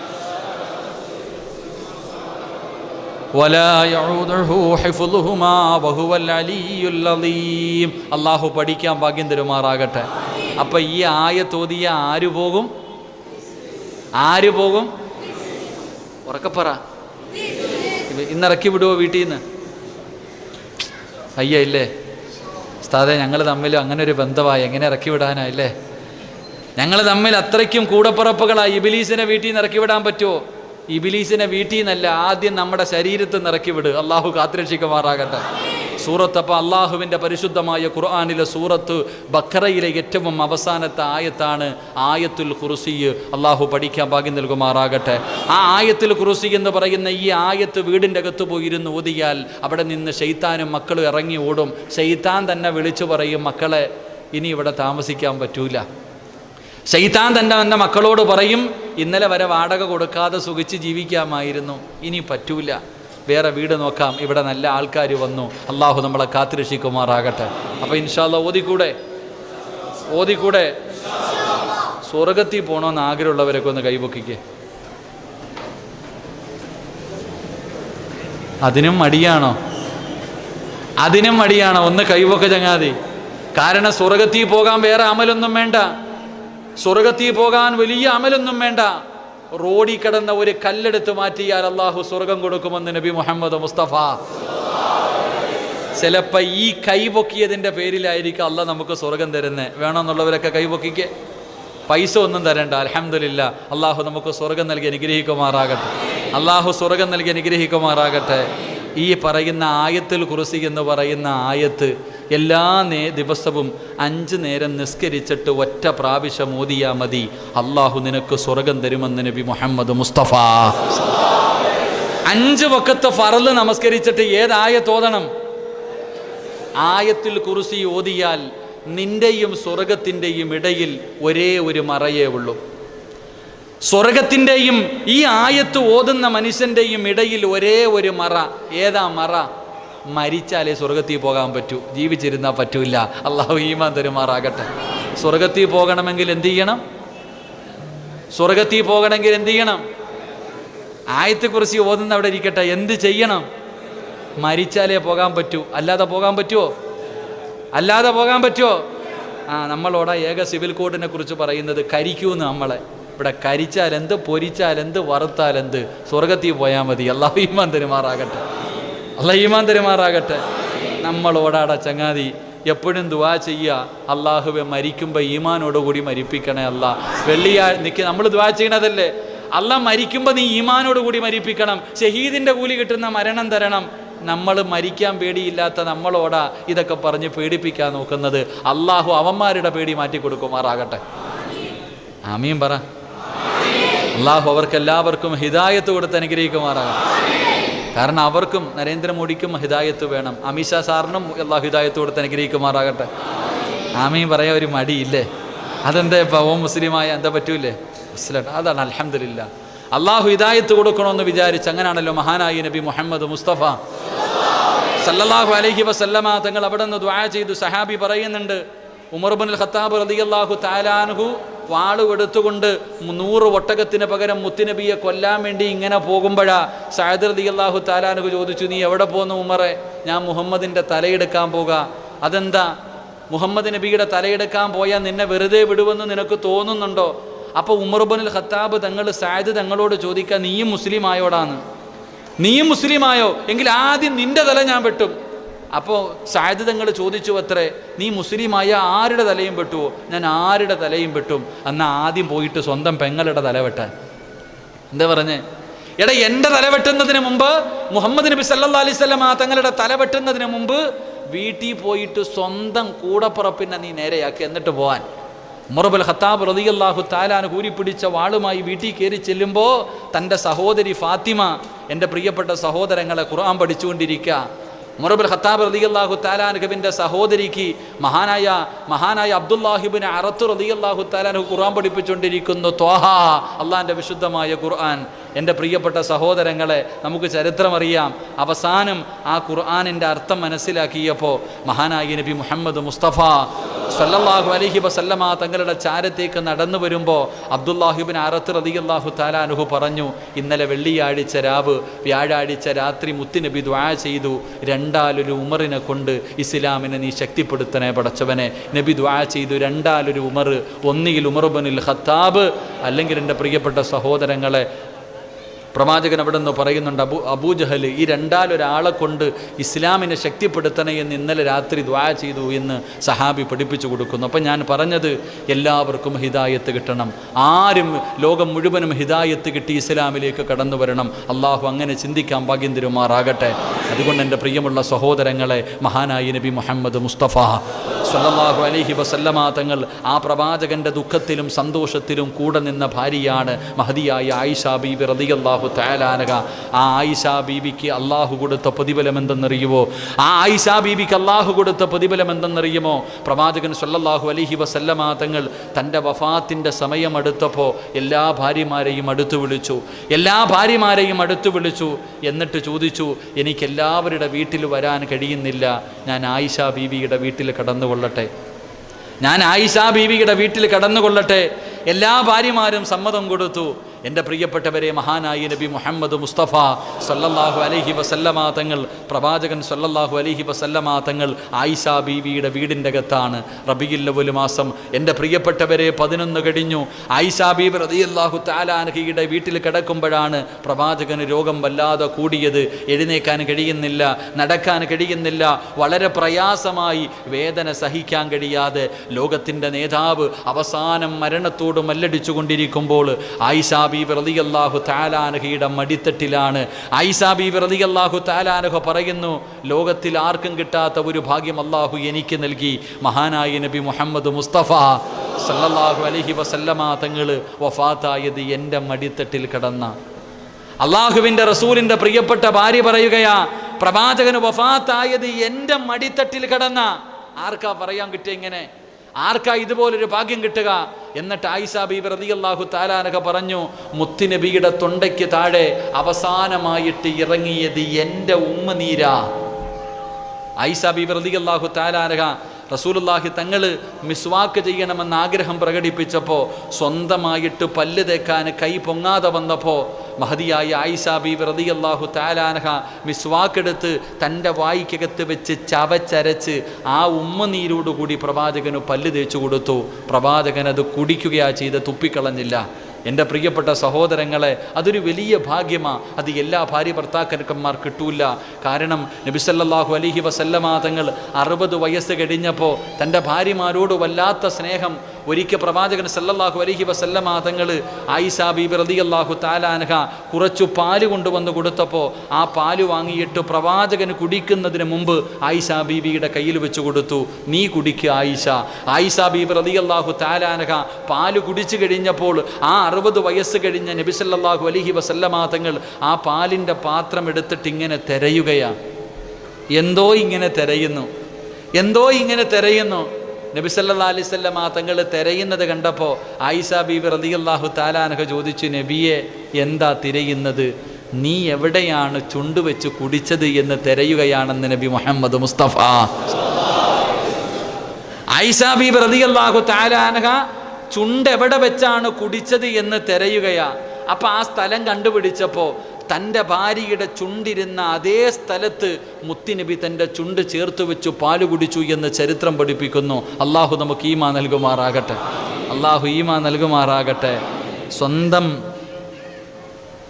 അള്ളാഹു പഠിക്കാൻ ഭാഗ്യം തരുമാറാകട്ടെ. അപ്പൊ ഈ ആയ തോതിയ ആര് പോകും? ആര് പോകും? ഉറക്കപ്പറ ഇന്നിറക്കി വിടുവോ വീട്ടിൽ നിന്ന് അയ്യ ഇല്ലേ? സ്ഥാതെ ഞങ്ങൾ തമ്മിൽ അങ്ങനെ ഒരു ബന്ധമായി എങ്ങനെ ഇറക്കി വിടാനാ ഇല്ലേ? ഞങ്ങൾ തമ്മിൽ അത്രയ്ക്കും കൂടപ്പുറപ്പുകളായി ഇബിലീസിനെ വീട്ടിൽ നിന്ന് ഇറക്കി വിടാൻ പറ്റുമോ ഇബിലീസിനെ വീട്ടിൽ നിന്നല്ല ആദ്യം നമ്മുടെ ശരീരത്തിൽ നിറക്കി വിട്. അള്ളാഹു കാത്തിരക്ഷിക്കുമാറാകട്ടെ. സൂറത്ത് അപ്പോൾ അള്ളാഹുവിന്റെ പരിശുദ്ധമായ ഖുർആാനിലെ സൂറത്ത് ബക്കറയിലെ ഏറ്റവും അവസാനത്തെ ആയത്താണ് ആയത്തുൽ കുറുസി അള്ളാഹു പഠിക്കാൻ ഭാഗ്യം നൽകുമാറാകട്ടെ. ആ ആയത്തുൽ കുറുസി എന്ന് പറയുന്ന ഈ ആയത്ത് വീടിന്റെ അകത്ത് പോയിരുന്ന് ഓതിയാൽ അവിടെ നിന്ന് ഷെയ്ത്താനും മക്കളും ഇറങ്ങി ഓടും. ഷെയ്ത്താൻ തന്നെ വിളിച്ചു പറയും മക്കളെ ഇനി ഇവിടെ താമസിക്കാൻ പറ്റൂല. ഷെയ്ത്താൻ തന്നെ എന്റെ മക്കളോട് പറയും ഇന്നലെ വരെ വാടക കൊടുക്കാതെ സുഖിച്ച് ജീവിക്കാമായിരുന്നു. ഇനി പറ്റൂല. വേറെ വീട് നോക്കാം. ഇവിടെ നല്ല ആൾക്കാർ വന്നു. അള്ളാഹു നമ്മളെ കാത്തിരക്ഷിക്കുമാറാകട്ടെ. അപ്പോൾ ഇൻഷാല്ല ഓതിക്കൂടെ? ഓതിക്കൂടെ? സ്വർഗത്തിൽ പോകണമെന്ന് ആഗ്രഹമുള്ളവരൊക്കെ ഒന്ന് കൈപൊക്കിക്കേ. അതിനും മടിയാണോ? അതിനും മടിയാണോ? ഒന്ന് കൈവൊക്കെ ചങ്ങാതി. കാരണം സ്വർഗത്തിൽ പോകാൻ വേറെ അമലൊന്നും വേണ്ട. സ്വർഗത്തിൽ പോകാൻ വലിയ അമലൊന്നും വേണ്ട. റോഡിൽ കിടന്ന ഒരു കല്ലെടുത്ത് മാറ്റിയാൽ അള്ളാഹു സ്വർഗം കൊടുക്കുമെന്ന് നബി മുഹമ്മദ് മുസ്തഫ. ചിലപ്പോൾ ഈ കൈപൊക്കിയതിന്റെ പേരിലായിരിക്കും അല്ല നമുക്ക് സ്വർഗം തരുന്നത് വേണമെന്നുള്ളവരൊക്കെ കൈപൊക്കിക്ക്. പൈസ ഒന്നും തരണ്ട. അലഹമില്ല അള്ളാഹു നമുക്ക് സ്വർഗം നൽകി അനുഗ്രഹിക്കുമാറാകട്ടെ. അള്ളാഹു സ്വർഗം നൽകി അനുഗ്രഹിക്കുമാറാകട്ടെ. ഈ പറയുന്ന ആയത്തിൽ കുറിസി എന്ന് പറയുന്ന ആയത്ത് എല്ലാ നേ ദിവസവും അഞ്ച് നേരം നിസ്കരിച്ചിട്ട് ഒറ്റ പ്രാവശ്യം ഓതിയാ മതി. അള്ളാഹു നിനക്ക് സ്വർഗം തരുമെന്ന് നബി മുഹമ്മദ് മുസ്തഫ. അഞ്ച് വക്കത്ത് ഫറൽ നമസ്കരിച്ചിട്ട് ഏതായ തോതണം ആയത്തിൽ കുറിസി ഓതിയാൽ നിന്റെയും സ്വർഗത്തിന്റെയും ഇടയിൽ ഒരേ ഒരു മറയേ ഉള്ളൂ. സ്വർഗത്തിന്റെയും ഈ ആയത്ത് ഓതുന്ന മനുഷ്യന്റെയും ഇടയിൽ ഒരേ ഒരു മറ. ഏതാ മറ? മരിച്ചാലേ സ്വർഗത്തിൽ പോകാൻ പറ്റൂ. ജീവിച്ചിരുന്നാൽ പറ്റൂല അള്ളാഹു ഈമാൻ തരുമാറാകട്ടെ. സ്വർഗത്തിൽ പോകണമെങ്കിൽ എന്തു ചെയ്യണം? സ്വർഗത്തിൽ പോകണമെങ്കിൽ എന്ത് ചെയ്യണം? ആയത്തെക്കുറിച്ച് ഓതുന്ന അവിടെ ഇരിക്കട്ടെ. എന്ത് ചെയ്യണം? മരിച്ചാലേ പോകാൻ പറ്റൂ. അല്ലാതെ പോകാൻ പറ്റുമോ അല്ലാതെ പോകാൻ പറ്റുമോ ആ നമ്മളോട് ഏക സിവിൽ കോഡിനെ കുറിച്ച് പറയുന്നത് കരിക്കൂന്ന് നമ്മളെ. ഇവിടെ എന്ത് വറുത്താൽ എന്ത്? സ്വർഗത്തിൽ പോയാൽ മതി. അള്ളാഹു ഈമാൻ തരുമാറാകട്ടെ. അല്ല ഈമാൻ തരുമാറാകട്ടെ. നമ്മളോടാട ചങ്ങാതി എപ്പോഴും ദുവാ ചെയ്യുക അള്ളാഹുവെ മരിക്കുമ്പോൾ ഈമാനോടുകൂടി മരിപ്പിക്കണേ അല്ല. വെള്ളിയാഴ്ച നിൽക്കുക നമ്മൾ ദുവാ ചെയ്യണതല്ലേ? അല്ല മരിക്കുമ്പോൾ നീ ഈമാനോടുകൂടി മരിപ്പിക്കണം. ഷഹീദിന്റെ കൂലി കിട്ടുന്ന മരണം തരണം. നമ്മൾ മരിക്കാൻ പേടിയില്ലാത്ത നമ്മളോടാ ഇതൊക്കെ പറഞ്ഞ് പേടിപ്പിക്കാൻ നോക്കുന്നത്. അള്ളാഹു അവന്മാരുടെ പേടി മാറ്റി കൊടുക്കുമാറാകട്ടെ. ആമീൻ പറ. അള്ളാഹു അവർക്ക് എല്ലാവർക്കും ഹിദായത്ത് കൊടുത്ത് അനുഗ്രഹിക്കുമാറാകട്ടെ. കാരണം അവർക്കും നരേന്ദ്രമോദിക്കും ഹിദായത്ത് വേണം. അമിത്ഷാ സാറിനും എല്ലാ ഹിദായത്ത് കൊടുത്ത് അനുഗ്രഹിക്കുമാറാകട്ടെ ആമീൻ പറയാൻ ഒരു മടിയില്ലേ? അതെന്താ ഇപ്പം? ഓ മുസ്ലിമായ എന്താ പറ്റൂലേ? മുസ്ലിം അതാണ് അലഹമില്ല അള്ളാഹു ഹിദായത്ത് കൊടുക്കണമെന്ന് വിചാരിച്ച് അങ്ങനെയാണല്ലോ മഹാനായി നബി മുഹമ്മദ് മുസ്തഫ. സല്ലല്ലാഹു അലഹി വസല്ലമ തങ്ങൾ അവിടെ നിന്ന് ദ്വാ ചെയ്തു. സഹാബി പറയുന്നുണ്ട് ഉമർബുൽ ഖത്താബ് റളിയല്ലാഹു താലാൻഹു വാൾ എടുത്തുകൊണ്ട് നൂറ് ഒട്ടകത്തിന് പകരം മുത്തുനബിയെ കൊല്ലാൻ വേണ്ടി ഇങ്ങനെ പോകുമ്പോഴാ സയദ് അള്ളാഹു താലാൻഹു ചോദിച്ചു നീ എവിടെ പോകുന്നു ഉമറെ? ഞാൻ മുഹമ്മദിന്റെ തലയെടുക്കാൻ പോക. അതെന്താ? മുഹമ്മദ് നബിയുടെ തലയെടുക്കാൻ പോയാൽ നിന്നെ വെറുതെ വിടുമെന്ന് നിനക്ക് തോന്നുന്നുണ്ടോ? അപ്പോൾ ഉമർബുൽ ഖത്താബ് തങ്ങൾ സായദ് തങ്ങളോട് ചോദിക്കുക നീയും മുസ്ലിം ആയോടാന്ന് നീയും മുസ്ലിമായോ? എങ്കിൽ ആദ്യം നിന്റെ തല ഞാൻ വെട്ടും. അപ്പോൾ സായദ് തങ്ങൾ ചോദിച്ചു അത്രേ നീ മുസ്ലിമായ ആരുടെ തലയും പെട്ടുവോ ഞാൻ ആരുടെ തലയും പെട്ടും എന്നാൽ ആദ്യം പോയിട്ട് സ്വന്തം പെങ്ങളുടെ തല വെട്ടാൻ. എന്താ പറഞ്ഞേ? എടാ എന്റെ തല വെട്ടുന്നതിന് മുമ്പ് മുഹമ്മദ് നബി സല്ലാ അലൈവല്ലം ആ തങ്ങളുടെ തല വെട്ടുന്നതിന് മുമ്പ് വീട്ടിൽ പോയിട്ട് സ്വന്തം കൂടപ്പുറപ്പിനെ നീ നേരെയാക്കി എന്നിട്ട് പോവാൻ. മുറബുൽ ഖത്താബ് റതിയല്ലാഹു താലാൻ കൂരിപ്പിടിച്ച വാളുമായി വീട്ടിൽ കയറി ചെല്ലുമ്പോൾ തന്റെ സഹോദരി ഫാത്തിമ എന്റെ പ്രിയപ്പെട്ട സഹോദരങ്ങളെ ഖുർആൻ പഠിച്ചുകൊണ്ടിരിക്കുക മുറബുൽ ഖത്താബ് റലിയല്ലാഹു താലാൻഹുവിന്റെ സഹോദരിക്ക് മഹാനായ മഹാനായ അബ്ദുല്ലാഹിബിന് അറത്തു റലിയല്ലാഹു താലാൻഹു ഖുർആൻ പഠിപ്പിച്ചുകൊണ്ടിരിക്കുന്നു. ത്വാഹ അള്ളാഹിന്റെ വിശുദ്ധമായ ഖുർആൻ. എന്റെ പ്രിയപ്പെട്ട സഹോദരങ്ങളെ നമുക്ക് ചരിത്രമറിയാം. അവസാനം ആ ഖുർആാനിന്റെ അർത്ഥം മനസ്സിലാക്കിയപ്പോൾ മഹാനായ നബി മുഹമ്മദ് മുസ്തഫ സല്ലല്ലാഹു അലഹി വസല്ലമ തങ്ങളുടെ ചാരത്തേക്ക് നടന്നു വരുമ്പോൾ അബ്ദുല്ലാഹിബിൻ അറത്ത് റതിയല്ലാഹു താലാനുഹു പറഞ്ഞു ഇന്നലെ വെള്ളിയാഴ്ച രാവ് വ്യാഴാഴ്ച രാത്രി മുത്തുനബി ദ്വാ ചെയ്തു. രണ്ടാലൊരു ഉമറിനെ കൊണ്ട് ഇസ്ലാമിനെ നീ ശക്തിപ്പെടുത്തണേ പടച്ചവനെ. നബി ദ്വാ ചെയ്തു രണ്ടാലൊരു ഉമർ ഒന്നിയിൽ ഉമർബനിൽ ഖത്താബ് അല്ലെങ്കിൽ എന്റെ പ്രിയപ്പെട്ട സഹോദരങ്ങളെ പ്രവാചകൻ അവിടെ നിന്ന് പറയുന്നുണ്ട് അബു അബൂജഹൽ ഈ രണ്ടാലൊരാളെ കൊണ്ട് ഇസ്ലാമിനെ ശക്തിപ്പെടുത്തണേ എന്ന് ഇന്നലെ രാത്രി ദ്വാ ചെയ്തു എന്ന് സഹാബി പഠിപ്പിച്ചു കൊടുക്കുന്നു. അപ്പം ഞാൻ പറഞ്ഞത് എല്ലാവർക്കും ഹിദായത്ത് കിട്ടണം. ആരും ലോകം മുഴുവനും ഹിദായത്ത് കിട്ടി ഇസ്ലാമിലേക്ക് കടന്നു വരണം. അള്ളാഹു അങ്ങനെ ചിന്തിക്കാൻ ഭാഗ്യം തരുമാറാകട്ടെ അതുകൊണ്ട് എന്റെ പ്രിയമുള്ള സഹോദരങ്ങളെ മഹാനായി നബി മുഹമ്മദ് മുസ്തഫ സല്ലാഹു അലൈഹി വസല്ലമ തങ്ങൾ ആ പ്രവാചകന്റെ ദുഃഖത്തിലും സന്തോഷത്തിലും കൂടെ നിന്ന ഭാര്യയാണ് മഹതിയായ ആയിഷ ബീബി റളിയല്ലാഹു തയാലാനക ആ ആയിഷ ബീബിക്ക് അള്ളാഹു കൊടുത്ത പ്രതിഫലം എന്തെന്നറിയുമോ ആ ആയിഷ ബീബിക്ക് അള്ളാഹു കൊടുത്ത പ്രതിഫലം എന്തെന്നറിയുമോ? പ്രവാചകൻ സല്ലല്ലാഹു അലഹി വസല്ലമ തങ്ങൾ തന്റെ വഫാത്തിന്റെ സമയം അടുത്തപ്പോൾ എല്ലാ ഭാര്യമാരെയും അടുത്തു വിളിച്ചു. എല്ലാ ഭാര്യമാരെയും അടുത്തു വിളിച്ചു. എന്നിട്ട് ചോദിച്ചു എനിക്ക് എല്ലാവരുടെ വീട്ടിൽ വരാൻ കഴിയുന്നില്ല. ഞാൻ ആയിഷ ബീവിയുടെ വീട്ടിൽ കടന്നുകൊള്ളട്ടെ. ഞാൻ ആയിഷ ബീവിയുടെ വീട്ടിൽ കടന്നുകൊള്ളട്ടെ. എല്ലാ ഭാര്യമാരും സമ്മതം കൊടുത്തു. എന്റെ പ്രിയപ്പെട്ടവരെ മഹാനായി നബി മുഹമ്മദ് മുസ്തഫ സല്ലല്ലാഹു അലഹി വസല്ലമ തങ്ങൾ പ്രവാചകൻ സല്ലല്ലാഹു അലഹി വസല്ലമ തങ്ങൾ ആയിഷ ബീവിയുടെ വീടിന്റെ അകത്താണ്. റബിയില്ലവൽ മാസം എന്റെ പ്രിയപ്പെട്ടവരെ പതിനൊന്ന് കഴിഞ്ഞു. ആയിഷ ബീബി റതിയല്ലാഹു താലാനഹിയുടെ വീട്ടിൽ കിടക്കുമ്പോഴാണ് പ്രവാചകന് രോഗം വല്ലാതെ കൂടിയത്. എഴുന്നേക്കാൻ കഴിയുന്നില്ല നടക്കാൻ കഴിയുന്നില്ല വളരെ പ്രയാസമായി വേദന സഹിക്കാൻ കഴിയാതെ ലോകത്തിന്റെ നേതാവ് അവസാനം മരണത്തോട് മല്ലടിച്ചുകൊണ്ടിരിക്കുമ്പോൾ ആയിഷ ബീബി അള്ളാഹു താലാനഹയുടെ മടിത്തട്ടിലാണ്. ആയിഷ ബീബി അള്ളാഹു താലാനഹ പറയുന്നു ലോകത്തിൽ ആർക്കും കിട്ടാത്ത ഒരു ഭാഗ്യം അള്ളാഹു എനിക്ക് നൽകി. മഹാനായ നബി മുഹമ്മദ് മുസ്തഫ സല്ലല്ലാഹു അലഹി വസല്ലമാ തങ്ങൾ വഫാത്തായത് എന്റെ മടിത്തട്ടിൽ കിടന്ന. അള്ളാഹുവിന്റെ റസൂലിന്റെ പ്രിയപ്പെട്ട ഭാര്യ പറയുകയാ പ്രവാചകന് വഫാത്തായത് എന്റെ മടിത്തട്ടിൽ കിടന്ന. ആർക്കാ പറയാൻ കിട്ടിയ ഇങ്ങനെ? ആർക്കാ ഇതുപോലൊരു ഭാഗ്യം കിട്ടുക? എന്നിട്ട് ആയിഷ ബീബി റളിയല്ലാഹു താലാനക പറഞ്ഞു മുത്തുനബിയുടെ തൊണ്ടയ്ക്ക് താഴെ അവസാനമായിട്ട് ഇറങ്ങിയത് എന്റെ ഉമ്മ നീരാ ഐസ ബീബി റളിയല്ലാഹു താലാനക റസൂലുള്ളാഹി തങ്ങൾ മിസ്വാക്ക് ചെയ്യണമെന്ന് ആഗ്രഹം പ്രകടിപ്പിച്ചപ്പോൾ സ്വന്തമായിട്ട് പല്ല് തേക്കാൻ കൈ പൊങ്ങാതെ വന്നപ്പോൾ മഹതിയായ ആയിഷ ബി റളിയല്ലാഹു താലാനഹ മിസ്വാക്കെടുത്ത് തന്റെ വായിക്കകത്ത് വെച്ച് ചവച്ചരച്ച് ആ ഉമ്മനീരോടുകൂടി പ്രവാചകന് പല്ല് തേച്ചു കൊടുത്തു. പ്രവാചകൻ അത് കുടിക്കുകയാ ചെയ്ത് തുപ്പിക്കളഞ്ഞില്ല. എന്റെ പ്രിയപ്പെട്ട സഹോദരങ്ങളെ അതൊരു വലിയ ഭാഗ്യമാണ് അത് എല്ലാ ഭാര്യ ഭർത്താക്കന്മാർ കിട്ടൂല. കാരണം നബിസല്ലാഹു അലിഹി വസല്ലമാ തങ്ങൾ അറുപത് വയസ്സ് കഴിഞ്ഞപ്പോൾ തന്റെ ഭാര്യമാരോട് വല്ലാത്ത സ്നേഹം ഒരിക്കൽ പ്രവാചകൻ സല്ലല്ലാഹു അലൈഹി വസല്ലമ തങ്ങൾ ആയിഷ ബീബി അള്ളാഹു താലാനഹ കുറച്ചു പാൽ കൊണ്ടുവന്ന് കൊടുത്തപ്പോൾ ആ പാൽ വാങ്ങിയിട്ട് പ്രവാചകൻ കുടിക്കുന്നതിന് മുമ്പ് ആയിഷ ബീബിയുടെ കയ്യിൽ വെച്ച് കൊടുത്തു നീ കുടിക്കുക ആയിഷ. ആയിഷ ബീബി അള്ളാഹു താലാനഹ പാൽ കുടിച്ചു കഴിഞ്ഞപ്പോൾ ആ അറുപത് വയസ്സ് കഴിഞ്ഞ നബി സല്ലല്ലാഹു അലൈഹി വസല്ലമ തങ്ങൾ ആ പാലിന്റെ പാത്രം എടുത്തിട്ട് ഇങ്ങനെ തിരയുകയാണ് എന്തോ ഇങ്ങനെ തിരയുന്നു. എന്തോ ഇങ്ങനെ തിരയുന്നു. നബിസല്ലാ അലിസ്വല്ലം ആ തങ്ങൾ തിരയുന്നത് കണ്ടപ്പോൾ ആയിഷ ബീബി റളിയല്ലാഹു താലാനഹ ചോദിച്ചു നബിയെ എന്താ തിരയുന്നത്? നീ എവിടെയാണ് ചുണ്ടുവെച്ച് കുടിച്ചത് എന്ന് തിരയുകയാണെന്ന് നബി മുഹമ്മദ് മുസ്തഫ. ആയിഷ ബീബി റളിയല്ലാഹു താലാനഹ ചുണ്ട് എവിടെ വെച്ചാണ് കുടിച്ചത് എന്ന് തിരയുകയാ. അപ്പം ആ സ്ഥലം കണ്ടുപിടിച്ചപ്പോൾ തന്റെ ഭാര്യയുടെ ചുണ്ടിരുന്ന അതേ സ്ഥലത്ത് മുത്തിനബി തന്റെ ചുണ്ട് ചേർത്ത് വെച്ചു പാൽ കുടിച്ചു എന്ന് ചരിത്രം പഠിപ്പിക്കുന്നു. അള്ളാഹു നമുക്ക് ഈമാ നൽകുമാറാകട്ടെ. അള്ളാഹു ഈമാ നൽകുമാറാകട്ടെ. സ്വന്തം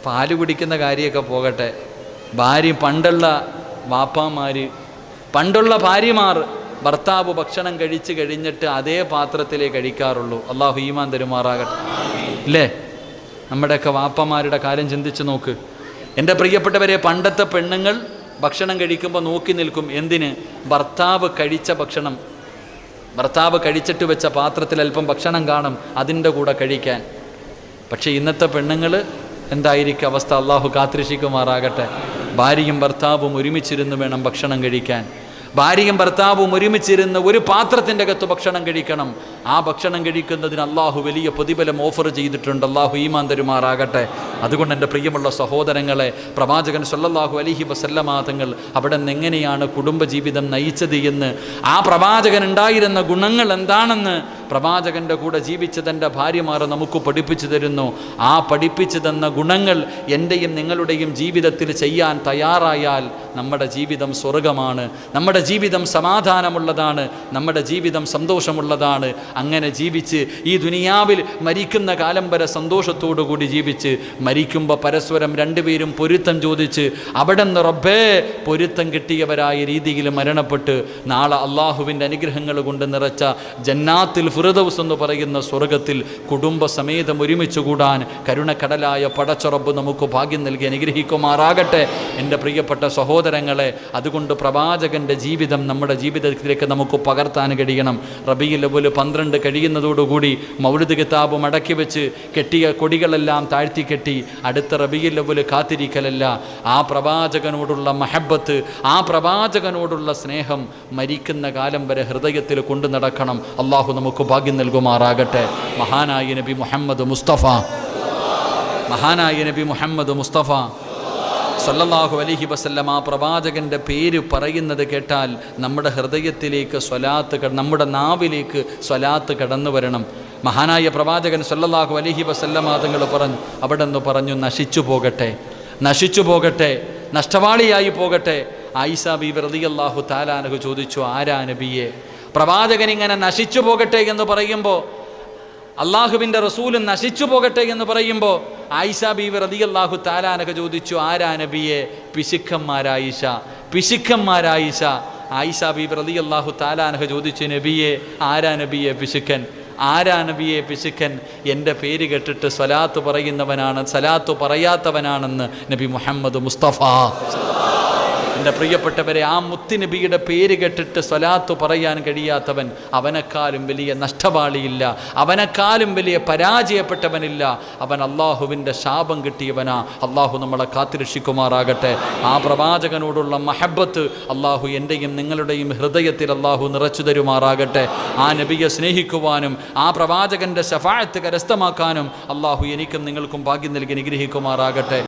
പാൽ കുടിക്കുന്ന കാര്യമൊക്കെ പോകട്ടെ. ഭാര്യ പണ്ടുള്ള വാപ്പാമാർ പണ്ടുള്ള ഭാര്യമാർ ഭർത്താവ് ഭക്ഷണം കഴിച്ച് കഴിഞ്ഞിട്ട് അതേ പാത്രത്തിലേ കഴിക്കാറുള്ളൂ. അള്ളാഹു ഈമാൻ തരുമാറാകട്ടെ. ഇല്ലേ നമ്മുടെയൊക്കെ വാപ്പമാരുടെ കാര്യം ചിന്തിച്ച് നോക്ക്. എന്റെ പ്രിയപ്പെട്ടവരെ പണ്ടത്തെ പെണ്ണുങ്ങൾ ഭക്ഷണം കഴിക്കുമ്പോൾ നോക്കി നിൽക്കും എന്തിന്? ഭർത്താവ് കഴിച്ച ഭക്ഷണം ഭർത്താവ് കഴിച്ചിട്ട് വെച്ച പാത്രത്തിൽ അല്പം ഭക്ഷണം കാണും അതിന്റെ കൂടെ കഴിക്കാൻ. പക്ഷേ ഇന്നത്തെ പെണ്ണുങ്ങൾ എന്തായിരിക്കും അവസ്ഥ? അള്ളാഹു കാത്തിരക്ഷിക്കുമാറാകട്ടെ. ഭാര്യയും ഭർത്താവും ഒരുമിച്ചിരുന്ന് വേണം ഭക്ഷണം കഴിക്കാൻ. ഭാര്യയും ഭർത്താവും ഒരുമിച്ചിരുന്ന് ഒരു പാത്രത്തിന്റെ അകത്ത് ഭക്ഷണം കഴിക്കണം. ആ ഭക്ഷണം കഴിക്കുന്നതിന് അള്ളാഹു വലിയ പ്രതിഫലം ഓഫർ ചെയ്തിട്ടുണ്ട്. അള്ളാഹു ഈമാൻ തരുമാറാകട്ടെ. അതുകൊണ്ട് എന്റെ പ്രിയമുള്ള സഹോദരങ്ങളെ പ്രവാചകൻ സല്ലല്ലാഹു അലിഹി വസല്ലമാതങ്ങൾ അവിടെ നിന്ന് എങ്ങനെയാണ് കുടുംബജീവിതം നയിച്ചത് എന്ന് ആ പ്രവാചകൻ ഉണ്ടായിരുന്ന ഗുണങ്ങൾ എന്താണെന്ന് പ്രവാചകന്റെ കൂടെ ജീവിച്ച തന്റെ ഭാര്യമാർ നമുക്ക് പഠിപ്പിച്ചു തരുന്നു. ആ പഠിപ്പിച്ചു തന്ന ഗുണങ്ങൾ എന്റെയും നിങ്ങളുടെയും ജീവിതത്തിൽ ചെയ്യാൻ തയ്യാറായാൽ നമ്മുടെ ജീവിതം സ്വർഗമാണ് നമ്മുടെ ജീവിതം സമാധാനമുള്ളതാണ്. നമ്മുടെ ജീവിതം സന്തോഷമുള്ളതാണ്. അങ്ങനെ ജീവിച്ച് ഈ ദുനിയാവിൽ മരിക്കുന്ന കാലം വരെ സന്തോഷത്തോടു കൂടി ജീവിച്ച് മരിക്കുമ്പോൾ പരസ്പരം രണ്ടുപേരും പൊരുത്തം ചോദിച്ച് അവിടെ നിന്ന് റബ്ബേ പൊരുത്തം കിട്ടിയവരായ രീതിയിൽ മരണപ്പെട്ട് നാളെ അള്ളാഹുവിന്റെ അനുഗ്രഹങ്ങൾ കൊണ്ട് നിറച്ച ജന്നാത്തിൽ ഫിറദൌസ് എന്ന് പറയുന്ന സ്വർഗത്തിൽ കുടുംബസമേതം ഒരുമിച്ച് കൂടാൻ കരുണക്കടലായ പടച്ചുറബ് നമുക്ക് ഭാഗ്യം നൽകി അനുഗ്രഹിക്കുമാറാകട്ടെ. എന്റെ പ്രിയപ്പെട്ട സഹോദരങ്ങളെ അതുകൊണ്ട് പ്രവാചകന്റെ ജീവിതം നമ്മുടെ ജീവിതത്തിലേക്ക് നമുക്ക് പകർത്താൻ കഴിയണം. റബിയിൽ പോലെ പന്ത്രണ്ട് കഴിയുന്നതോടുകൂടി മൗലിദ് കിതാബ് മടക്കി വെച്ച് കെട്ടിയ കൊടികളെല്ലാം താഴ്ത്തി കെട്ടി അടുത്ത റബിയിൽ പോലെ കാത്തിരിക്കലല്ല. ആ പ്രവാചകനോടുള്ള മഹബത്ത് ആ പ്രവാചകനോടുള്ള സ്നേഹം മരിക്കുന്ന കാലം വരെ ഹൃദയത്തിൽ കൊണ്ടു നടക്കണം. അള്ളാഹു നമുക്ക് ഭാഗ്യം നൽകുമാറാകട്ടെ. മഹാനായ നബി മുഹമ്മദ് മുസ്തഫ. മഹാനായ നബി മുഹമ്മദ് മുസ്തഫ. സല്ലല്ലാഹു അലഹി വസല്ലം ആ പ്രവാചകന്റെ പേര് പറയുന്നത് കേട്ടാൽ നമ്മുടെ ഹൃദയത്തിലേക്ക് സ്വലാത്ത് നമ്മുടെ നാവിലേക്ക് സ്വലാത്ത് കടന്നു വരണം. മഹാനായ പ്രവാചകൻ സല്ലല്ലാഹു അലഹി വസല്ലമ തങ്ങൾ പറഞ്ഞു അവിടെ നിന്ന് പറഞ്ഞു നശിച്ചു പോകട്ടെ. നശിച്ചു പോകട്ടെ. നഷ്ടവാളിയായി പോകട്ടെ. ആയിഷ വൃതിയല്ലാഹു താലാനഹു ചോദിച്ചു ആരാ നബിയെ? പ്രവാചകൻ ഇങ്ങനെ നശിച്ചു പോകട്ടെ എന്ന് പറയുമ്പോൾ അള്ളാഹുവിന്റെ റസൂൽ നശിച്ചു പോകട്ടെ എന്ന് പറയുമ്പോൾ ആയിഷ ബീവി അള്ളാഹു താലാനൊക്കെ ചോദിച്ചു ആരാ നബിയെ? പിശുക്കന്മാരായിഷ. പിശുക്കന്മാരായിഷ? ആയിഷ ബീവി അള്ളാഹു താലാനൊക്കെ ചോദിച്ചു നബിയെ ആരാ നബിയെ പിശുക്കൻ? ആരാ നബിയെ പിശുക്കൻ? എന്റെ പേര് കേട്ടിട്ട് സ്വലാത്ത് പറയുന്നവനാണ് സലാത്ത് പറയാത്തവനാണെന്ന് നബി മുഹമ്മദ് മുസ്തഫ. എന്റെ പ്രിയപ്പെട്ടവരെ ആ മുത്തുനബിയുടെ പേര് കേട്ടിട്ട് സ്വലാത്തു പറയാൻ കഴിയാത്തവൻ അവനെക്കാലും വലിയ നഷ്ടപാളിയില്ല അവനെക്കാലും വലിയ പരാജയപ്പെട്ടവനില്ല. അവൻ അള്ളാഹുവിന്റെ ശാപം കിട്ടിയവനാ. അള്ളാഹു നമ്മളെ കാത്തിരക്ഷിക്കുമാറാകട്ടെ. ആ പ്രവാചകനോടുള്ള മഹബത്ത് അള്ളാഹു എന്റെയും നിങ്ങളുടെയും ഹൃദയത്തിൽ അള്ളാഹു നിറച്ചു തരുമാറാകട്ടെ. ആ നബിയെ സ്നേഹിക്കുവാനും ആ പ്രവാചകന്റെ ശഫായത്ത് കരസ്ഥമാക്കാനും അള്ളാഹു എനിക്കും നിങ്ങൾക്കും ഭാഗ്യം നൽകി അനുഗ്രഹിക്കുമാറാകട്ടെ.